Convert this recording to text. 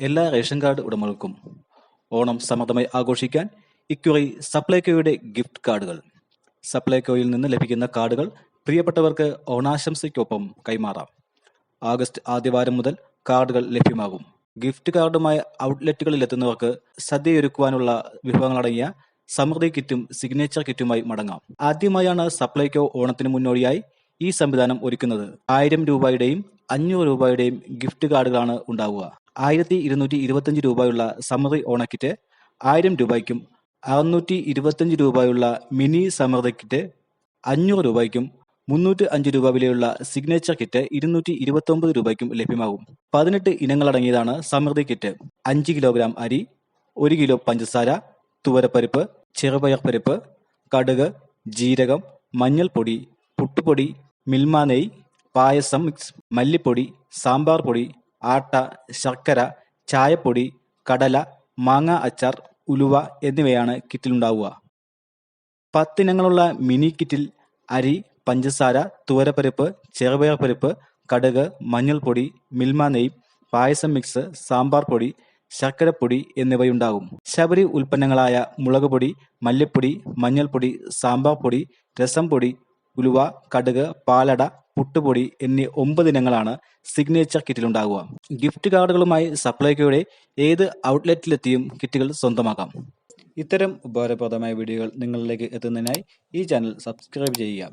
എല്ലാ ration card ഉടമകൾക്കും Onam സമൃദ്ധമായി ആഘോഷിക്കാൻ ഇക്കുറി സപ്ലൈകോയുടെ ഗിഫ്റ്റ് കാർഡുകൾ. സപ്ലൈകോയിൽ നിന്ന് ലഭിക്കുന്ന കാർഡുകൾ പ്രിയപ്പെട്ടവർക്ക് ഓണാശംസയ്ക്കൊപ്പം കൈമാറാം. ആഗസ്റ്റ് ആദ്യവാരം മുതൽ കാർഡുകൾ ലഭ്യമാകും. ഗിഫ്റ്റ് കാർഡുമായി ഔട്ട്ലെറ്റുകളിലെത്തുന്നവർക്ക് സദ്യയൊരുക്കുവാനുള്ള വിഭവങ്ങളടങ്ങിയ സമൃദ്ധി കിറ്റും സിഗ്നേച്ചർ കിറ്റുമായി മടങ്ങാം. ആദ്യമായാണ് സപ്ലൈകോ ഓണത്തിന് മുന്നോടിയായി ഈ സംവിധാനം ഒരുക്കുന്നത്. ആയിരം രൂപയുടെയും അഞ്ഞൂറ് രൂപയുടെയും ഗിഫ്റ്റ് കാർഡുകളാണ് ഉണ്ടാവുക. ആയിരത്തി ഇരുന്നൂറ്റി ഇരുപത്തഞ്ച് രൂപയുള്ള സമൃദ്ധി ഓണക്കിറ്റ് ആയിരം രൂപയ്ക്കും അറുന്നൂറ്റി ഇരുപത്തഞ്ച് രൂപയുള്ള മിനി സമൃദ്ധി കിറ്റ് അഞ്ഞൂറ് രൂപയ്ക്കും മുന്നൂറ്റി അഞ്ച് രൂപ വിലയുള്ള സിഗ്നേച്ചർ കിറ്റ് ഇരുന്നൂറ്റി ഇരുപത്തി ഒമ്പത് രൂപയ്ക്കും ലഭ്യമാകും. പതിനെട്ട് ഇനങ്ങളടങ്ങിയതാണ് സമൃദ്ധി കിറ്റ്. അഞ്ച് കിലോഗ്രാം അരി ഒരു കിലോ പഞ്ചസാര തുവരപ്പരിപ്പ് ചെറുപയർ പരിപ്പ് കടുക് ജീരകം മഞ്ഞൾപ്പൊടി പുട്ടുപൊടി മിൽമാനെയ് പായസം മിക്സ് മല്ലിപ്പൊടി സാമ്പാർ പൊടി ആട്ട ശർക്കര ചായപ്പൊടി കടല മാങ്ങ അച്ചാർ ഉലുവ എന്നിവയാണ് കിറ്റിലുണ്ടാവുക. പത്തിനങ്ങളുള്ള മിനി കിറ്റിൽ അരി പഞ്ചസാര തുവരപ്പരിപ്പ് ചെറുപയർ പരിപ്പ് കടുക് മഞ്ഞൾപ്പൊടി മിൽമ നെയ് പായസം മിക്സ് സാമ്പാർ പൊടി ശർക്കരപ്പൊടി എന്നിവയുണ്ടാകും. ശബരി ഉൽപ്പന്നങ്ങളായ മുളക് പൊടി മല്ലിപ്പൊടി മഞ്ഞൾപ്പൊടി സാമ്പാർ പൊടി രസം പൊടി ഉലുവ കടുക് പാലട പുട്ടുപൊടി എന്നീ ഒമ്പത് ഇനങ്ങളാണ് സിഗ്നേച്ചർ കിറ്റിലുണ്ടാകുക ഗിഫ്റ്റ് കാർഡുകളുമായി സപ്ലൈകോയുടെ ഏത് ഔട്ട്ലെറ്റിലെത്തിയും കിറ്റുകൾ സ്വന്തമാക്കാം. ഇത്തരം ഉപകാരപ്രദമായ വീഡിയോകൾ നിങ്ങളിലേക്ക് എത്തുന്നതിനായി ഈ ചാനൽ സബ്സ്ക്രൈബ് ചെയ്യുക.